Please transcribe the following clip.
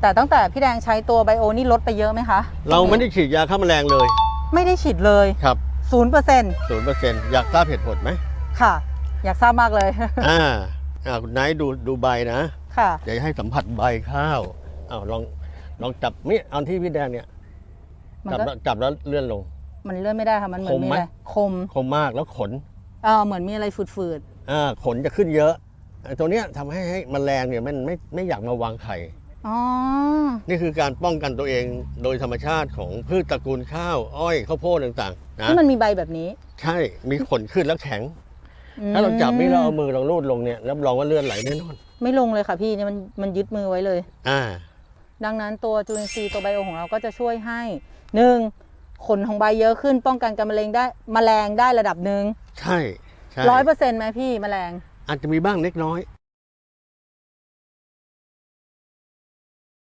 แต่ตั้งแต่พี่แดงใช้ตัวไบโอนี่ลดไปเยอะไหมคะ เราไม่ได้ฉีดยาฆ่าแมลงเลยไม่ได้ฉีดเลยครับศูนย์เปอร์เซ็นต์ศูนย์เปอร์เซ็นต์อยากทราบเหตุผลไหมค่ะ อยากทราบมากเลย อ่าอ่าคุณไนท์ดูดูใบนะค่ะเดี๋ยวให้สัมผัสใบข้าวอ้าวลองลองจับนี่เอาที่พี่แดงเนี่ยมันจับก็แล้วจับแล้วเลื่อนลง มันเลื่อนไม่ได้ค่ะมันเหมือนคมมีไหมอะไรคมคมมากแล้วขนเออเหมือนมีอะไรฝืดอ่าขนจะขึ้นเยอะไอ้ตัวเนี้ยทำให้ให้แมลงเนี่ยมันไม่ไม่อยากมาวางไข่ๆ อ๋อ นี่คือการป้องกันตัวเองโดยธรรมชาติของพืชตระกูลข้าว อ้อยข้าวโพดต่างๆนะที่มันมีใบแบบนี้ ใช่มีขนขึ้นแล้วแข็งอืมถ้าเราจับนี่เราเอามือเราลูดลงเนี่ยรับรองว่าเลือดไหลแน่นอน ไม่ลงเลยค่ะพี่เนี่ยมันมันยึดมือไว้เลย อ่า ดังนั้นตัวจุลินทรีย์ตัวไบโอของเราก็จะช่วยให้หนึ่งขนของใบเยอะขึ้น ป้องกันการมะเร็งได้มแมลงได้ระดับหนึ่งใช่ใช่ร้อยเปอร์เซ็นต์ไหมพี่แมลง อาจจะมีบ้างเล็กน้อย